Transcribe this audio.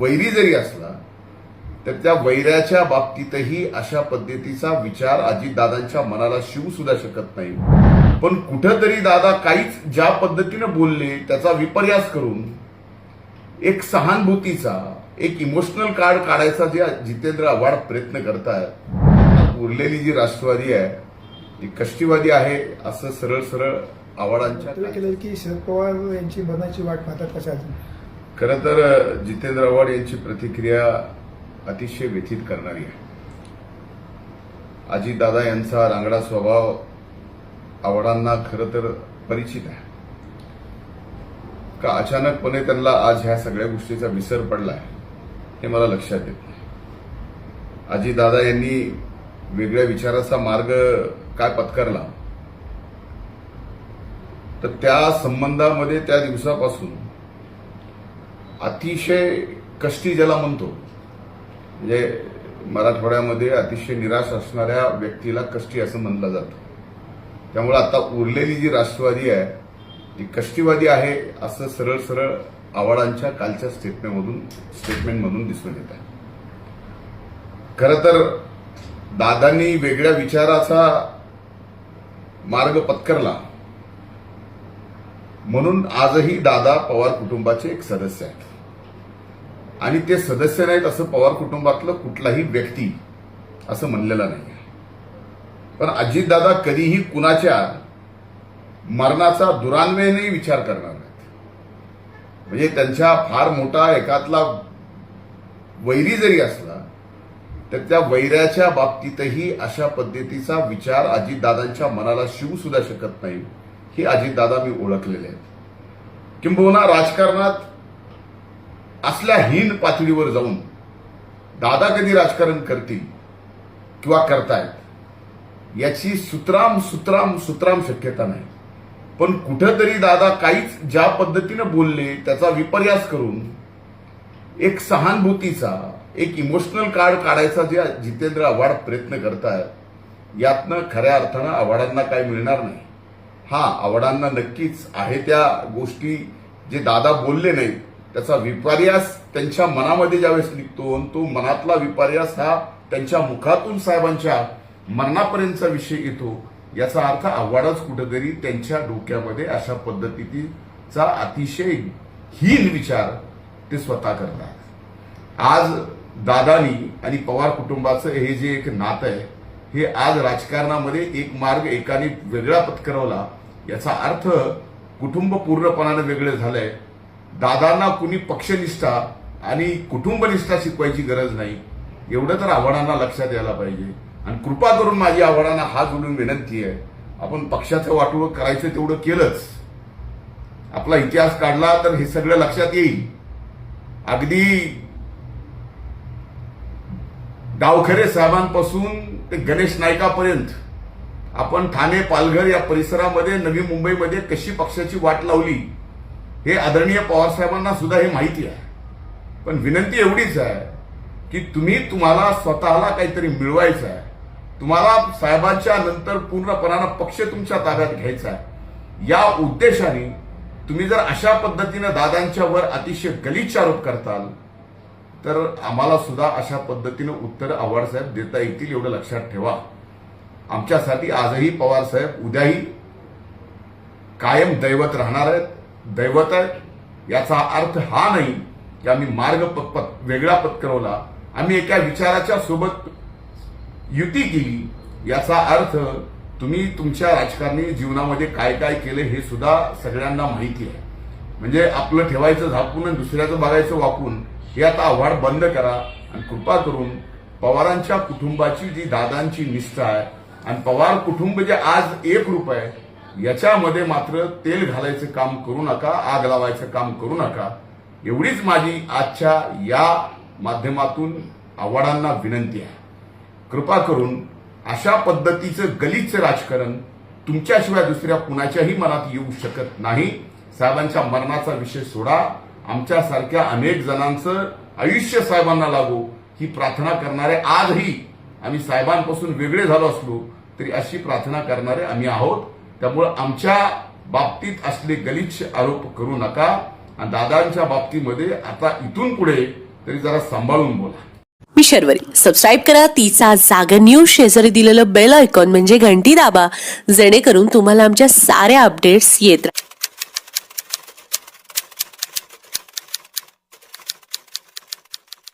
वैरी जरी असला तर त्या वैराच्या बाबतीतही अशा पद्धतीचा विचार अजितदादांच्या मनाला शिवू सुद्धा शकत नाही. पण कुठंतरी दादा काहीच ज्या पद्धतीनं बोलले त्याचा विपर्यास करून एक सहानुभूतीचा एक इमोशनल कार्ड काढायचा जे जितेंद्र आव्हाड प्रयत्न करतायत. उरलेली जी राष्ट्रवादी आहे ती कष्टीवादी आहे असं सरळ सरळ आव्हाडांच्या केलं की शरद पवार यांची मनाची वाट पाहतात कशा अजून खरं तर जितेंद्र आव्हाड यांची प्रतिक्रिया अतिशय व्यथित करणारी आहे. अजितदादा यांचा रांगडा स्वभाव आव्हाडांना खरं तर परिचित आहे. का अचानकपणे त्यांना आज ह्या सगळ्या गोष्टीचा विसर पडलाय हे मला लक्षात येत नाही. अजितदादा यांनी वेगळ्या विचाराचा मार्ग काय पत्करला? तर त्या संबंधामध्ये त्या दिवसापासून अतिशय कष्टी ज्याला म्हणतो म्हणजे मराठवाड्यामध्ये अतिशय निराश असणाऱ्या व्यक्तीला कष्टी असं म्हणलं जातं. त्यामुळे आता उरलेली जी राष्ट्रवादी आहे ती कष्टीवादी आहे असं सरळ सरळ आव्हाडांच्या कालच्या स्टेटमेंटमधून स्टेटमेंटमधून दिसून येत आहे. खरं तर दादांनी वेगळ्या विचाराचा मार्ग पत्करला. म्हणून आजही दादा पवार कुटुंबाचे एक सदस्य आहेत. आणि ते सदस्य नाहीत असं पवार कुटुंबातलं कुठलाही व्यक्ती असं म्हणलेलं नाही पण अजितदादा कधीही कुणाच्या मरणाचा दुरान्वयनही विचार करणार नाहीत. म्हणजे त्यांच्या फार मोठा एकातला वैरी जरी असला तर त्या वैऱ्याच्या बाबतीतही अशा पद्धतीचा विचार अजितदादांच्या मनाला शिवू सुद्धा शकत नाही हे अजितदादा मी ओळखलेले आहेत. किंबहुना राजकारणात असल्या हीन पातळीवर जाऊन दादा कधी राजकारण करतील किंवा करतायत याची सुतराम सुतराम सुतराम शक्यता नाही. पण कुठंतरी दादा काहीच ज्या पद्धतीनं बोलले त्याचा विपर्यास करून एक सहानुभूतीचा एक इमोशनल कार्ड काढायचा जे जितेंद्र आव्हाड प्रयत्न करतायत यातनं खऱ्या अर्थानं आव्हाडांना काय मिळणार नाही. हा आव्हाडांना नक्कीच आहे त्या गोष्टी जे दादा बोलले नाहीत त्याचा विपर्यास त्यांच्या मनामध्ये ज्यावेळेस निघतो आणि तो मनातला विपर्यास हा त्यांच्या मुखातून साहेबांच्या मरणापर्यंतचा विषय येतो याचा अर्थ आव्हाडच कुठेतरी त्यांच्या डोक्यामध्ये अशा पद्धतीचा अतिशय हीन विचार ते स्वतः करतात. आज दादानी आणि पवार कुटुंबाचं हे जे एक नातं आहे हे आज राजकारणामध्ये एक मार्ग एकाने वेगळा पत्करवला याचा अर्थ कुटुंब पूर्णपणाने वेगळं झालंय. दादांना कुणी पक्षनिष्ठा आणि कुटुंबनिष्ठा शिकवायची गरज नाही. एवढं तर आव्हाडांना लक्षात यायला पाहिजे. आणि कृपा करून माझी आव्हाडांना हात जोडून विनंती आहे. आपण पक्षाचं वाटोळ करायचं तेवढं केलंच. आपला इतिहास काढला तर हे सगळं लक्षात येईल. अगदी डावखरे साहेबांपासून ते गणेश नायकापर्यंत आपण ठाणे पालघर या परिसरामध्ये नवी मुंबईमध्ये कशी पक्षाची वाट लावली? हे आदरणीय पवार साहेबांना सुद्धा हे माहिती आहे. पण विनंती एवढीच आहे की तुम्ही तुम्हाला स्वतःला काहीतरी मिळवायचं आहे. तुम्हाला साहेबांच्या नंतर पूर्णपणानं पक्ष तुमच्या ताब्यात घ्यायचा आहे. या उद्देशाने तुम्ही जर अशा पद्धतीनं दादांच्या वर अतिशय गलिच्छ आरोप करताल तर आम्हाला सुद्धा अशा पद्धतीनं उत्तर आव्हाडसाहेब देता येतील एवढं लक्षात ठेवा. आमच्यासाठी आजही पवार साहेब उद्याही कायम दैवत राहणार आहेत. दैवत आहे याचा अर्थ हा नाही की आम्ही मार्ग प- प- वेगळा पत्करवला. आम्ही एका विचाराच्या सोबत युती केली. याचा अर्थ तुम्ही तुमच्या राजकारणी जीवनामध्ये काय काय केले हे सुद्धा सगळ्यांना माहिती आहे. म्हणजे आपलं ठेवायचं झापून आणि दुसऱ्याचं बघायचं वापून हे आता आव्हाड बंद करा आणि कृपा करून पवारांच्या कुटुंबाची जी दादांची निष्ठा आहे आणि पवार कुटुंब जे आज एक रूप आहे याच्यामध्ये मात्र तेल घालायचं काम करू नका आग लावायचं काम करू नका. एवढीच माझी आजच्या या माध्यमातून आव्हाडांना विनंती आहे. कृपा करून अशा पद्धतीचं गलिच्छ राजकारण तुमच्याशिवाय दुसऱ्या कुणाच्याही मनात येऊ शकत नाही. साहेबांच्या मरणाचा विषय सोडा. आमच्यासारख्या अनेक जणांचं आयुष्य साहेबांना लागू. ही प्रार्थना करणारे आजही आम्ही साहेबांपासून वेगळे झालो असलो तरी अशी प्रार्थना करणारे आम्ही आहोत. त्यामुळं आमच्या बाबतीत असले गलिच्छ आरोप करू नका. आणि दादांच्या बाबतीमध्ये आता इथून पुढे तरी जरा सांभाळून बोला. मी शर्वरी. सबस्क्राईब करा. तिचा जागर न्यूज शेजारी दिलेलं बेल आयकॉन म्हणजे घंटी दाबा. जेणेकरून तुम्हाला आमच्या साऱ्या अपडेट्स येत राहतील